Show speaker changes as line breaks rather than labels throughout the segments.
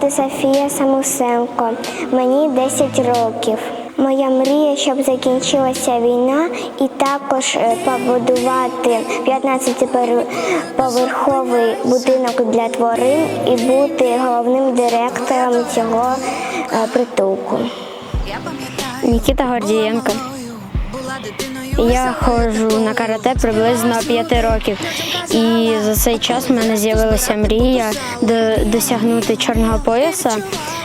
звати Софія Самусенко. Мені 10 років. Моя мрія, щоб закінчилася війна, і також е, побудувати 15-поверховий будинок для тварин і бути головним директором цього е, притулку.
Нікіта Гордієнко. Я ходжу на карате приблизно 5 років, і за цей час в мене з'явилася мрія досягнути чорного пояса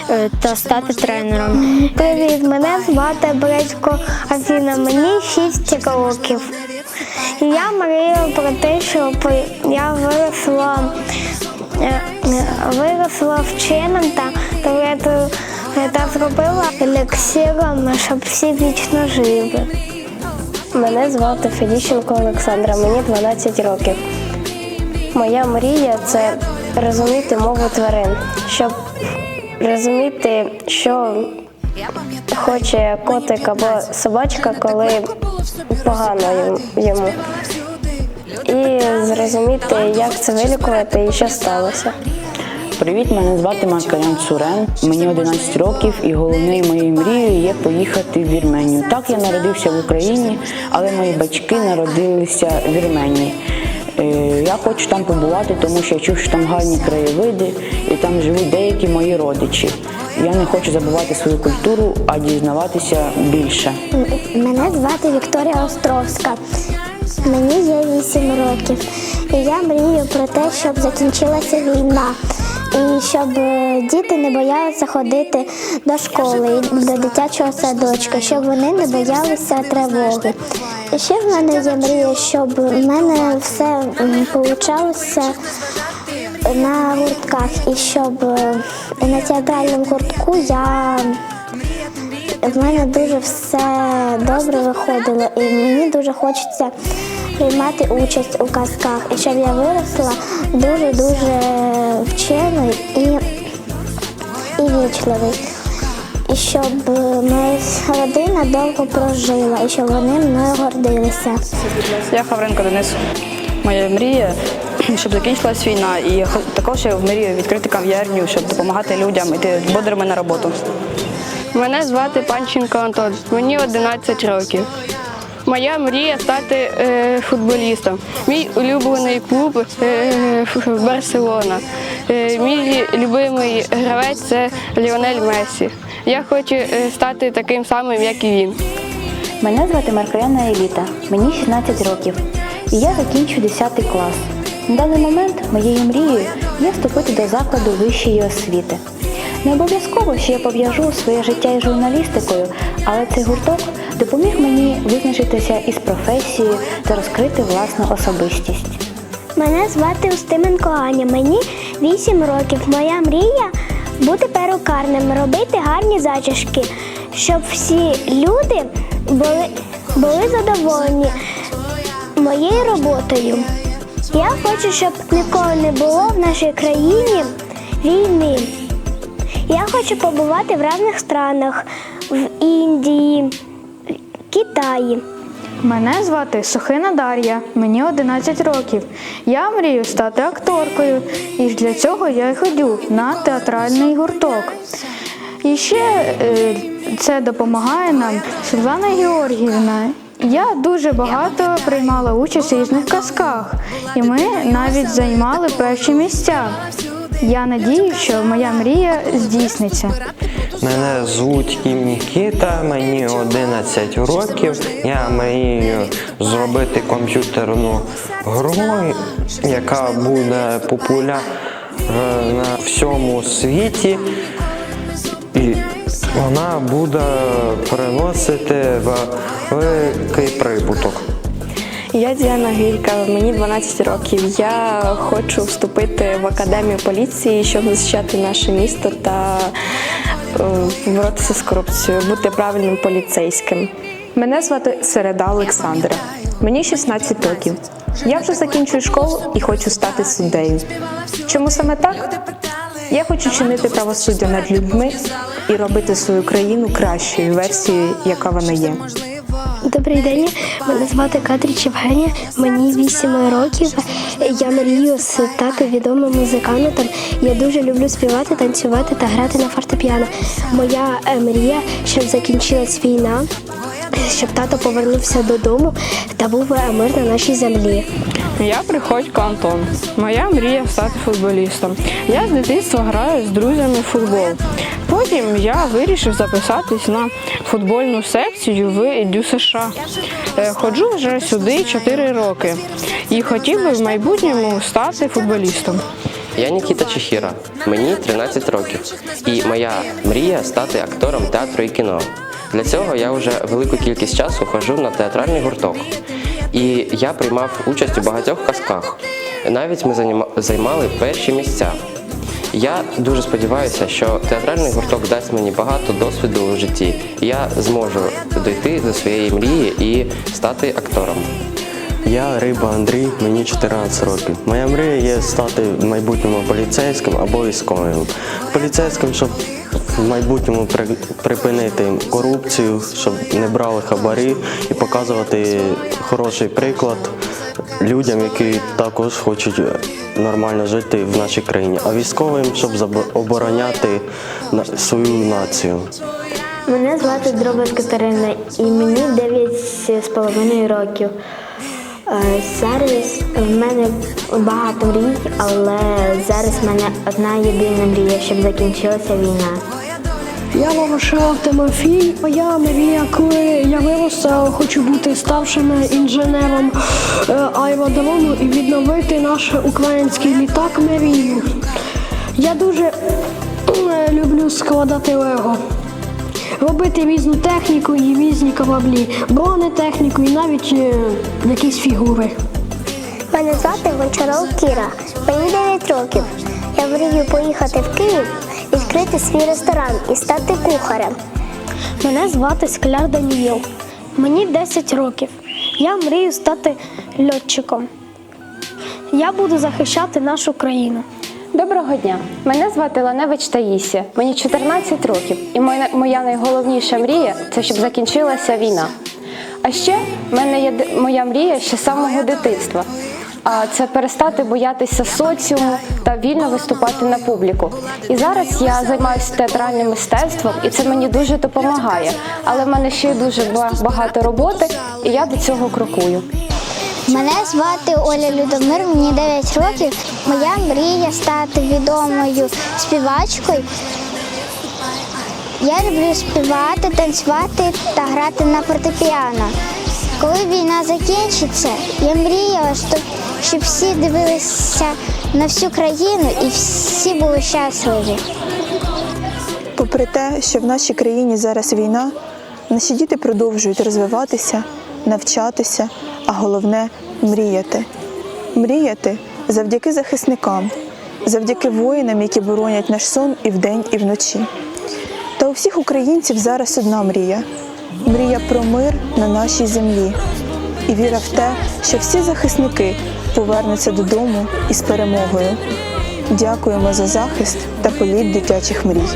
е, та стати тренером.
Привіт, мене звати Бречко Афіна, мені 6 років. Я мрію про те, щоб я виросла, е, е, виросла вченим та, та зробила елексиром, щоб всі вічно жили.
Мене звати Федіщенко Олександра, мені 12 років. Моя мрія це розуміти мову тварин, щоб розуміти, що хоче котик або собачка, коли погано йому. І зрозуміти, як це вилікувати і що сталося.
Привіт, мене звати Маркарян Сурен. Мені 11 років, і головною моєю мрією є поїхати в Вірменію. Так, я народився в Україні, але мої батьки народилися в Вірменії. Е, Я хочу там побувати, тому що я чув, що там гарні краєвиди, і там живуть деякі мої родичі. Я не хочу забувати свою культуру, а дізнаватися більше.
Мене звати Вікторія Островська. Мені є 8 років. І я мрію про те, щоб закінчилася війна. І щоб е, діти не боялися ходити до школи до дитячого садочка, щоб вони не боялися тривоги. І ще в мене є мрія, щоб в мене все вийшло на гуртках, і щоб е, на театральному гуртку я в мене дуже все добре виходило, і мені дуже хочеться приймати участь у казках. І щоб я виросла дуже-дуже вченою і, і вічливий. І щоб моя родина довго прожила, і щоб вони мною гордилися.
Я Хавренко Денис. Моя мрія, щоб закінчилась війна. І також я мрію відкрити кав'ярню, щоб допомагати людям йти бодрими на роботу.
Мене звати Панченко Антон, мені 11 років. Моя мрія стати е, футболістом. Мій улюблений клуб е, Барселона. Е, мій любимий гравець це Ліонель Месі. Я хочу е, стати таким самим, як і він.
Мене звати Маркаряна Еліта, мені 16 років, і я закінчу 10 клас. На даний момент моєю мрією є вступити до закладу вищої освіти. Не обов'язково, що я пов'яжу своє життя із журналістикою, але цей гурток допоміг мені визначитися із професією та розкрити власну особистість.
Мене звати Устименко Аня, мені 8 років. Моя мрія бути перукарним, робити гарні зачіски, щоб всі люди були, були задоволені моєю роботою. Я хочу, щоб ніколи не було в нашій країні війни. Я хочу побувати в різних странах, в Індії, Китаї.
Мене звати Сухина Дар'я, мені 11 років. Я мрію стати акторкою, і для цього я й ходю на театральний гурток. І ще е, це допомагає нам Світлана Георгіївна. Я дуже багато приймала участь у різних казках, і ми навіть займали перші місця. Я надію, що моя мрія здійсниться.
Мене звуть Кім Нікіта, мені 11 років. Я мрію зробити комп'ютерну гру, яка буде популярна на всьому світі. І вона буде приносити великий прибуток.
Я Діана Гілька, мені 12 років. Я хочу вступити в академію поліції, щоб захищати наше місто та е, боротися з корупцією, бути правильним поліцейським.
Мене звати Середа Олександра. Мені 16 років. Я вже закінчую школу і хочу стати суддею. Чому саме так? Я хочу чинити правосуддя над людьми і робити свою країну кращою версією, яка вона є.
Добрий день, мене звати Катріч Євгенія, мені 8 років. Я мрію стати відомим музикантом. Я дуже люблю співати, танцювати та грати на фортепіано. Моя е, мрія, щоб закінчилась війна, щоб тато повернувся додому та був е, мир на нашій землі.
Я Приходько Антон. Моя мрія стати футболістом. Я з дитинства граю з друзями в футбол. Потім я вирішив записатись на футбольну секцію в ідю США. Е, Ходжу вже сюди 4 роки і хотів би в майбутньому стати футболістом.
Я Нікіта Чехіра, мені 13 років, і моя мрія стати актором театру і кіно. Для цього я вже велику кількість часу ходжу на театральний гурток. І я приймав участь у багатьох казках. Навіть ми займали перші місця. Я дуже сподіваюся, що театральний гурток дасть мені багато досвіду у житті. Я зможу дойти до своєї мрії і стати актором.
Я Риба Андрій, мені 14 років. Моя мрія є стати в майбутньому поліцейським або військовим. Поліцейським, щоб в майбутньому припинити корупцію, щоб не брали хабарі і показувати хороший приклад людям, які також хочуть нормально жити в нашій країні. А військовим, щоб обороняти свою націю.
Мене звати Дробас Катерина і мені 9 з половиною років. Е, Зараз в мене багато мрій, але зараз в мене одна єдина мрія, щоб закінчилася війна.
Я Ворошилов Тимофій. Моя мрія, коли я виросту, хочу бути старшим інженером е, аеродрому і відновити наш український літак мрію. Я дуже е, люблю складати лего. Робити різну техніку і різні кораблі, бронетехніку і навіть е, якісь фігури.
Мене звати Гончаров Кіра. Мені 9 років. Я мрію поїхати в Київ, відкрити свій ресторан і стати кухарем. Мене звати Скляр Даніїл. Мені 10 років. Я мрію стати льотчиком. Я буду захищати нашу країну.
Доброго дня! Мене звати Ланевич Таїсія. Мені 14 років, і моя, найголовніша мрія це щоб закінчилася війна. А ще в мене є моя мрія ще самого дитинства. А це перестати боятися соціуму та вільно виступати на публіку. І зараз я займаюся театральним мистецтвом, і це мені дуже допомагає. Але в мене ще й дуже багато роботи, і я до цього крокую.
Мене звати Оля Людомир, мені 9 років. Моя мрія стати відомою співачкою. Я люблю співати, танцювати та грати на фортепіано. Коли війна закінчиться, я мріяла, щоб- всі дивилися на всю країну і всі були щасливі.
Попри те, що в нашій країні зараз війна, наші діти продовжують розвиватися, навчатися, а головне мріяти. Мріяти завдяки захисникам, завдяки воїнам, які боронять наш сон і вдень, і вночі. Та у всіх українців зараз одна мрія мрія про мир на нашій землі. І віра в те, що всі захисники повернуться додому із перемогою. Дякуємо за захист та політ дитячих мрій.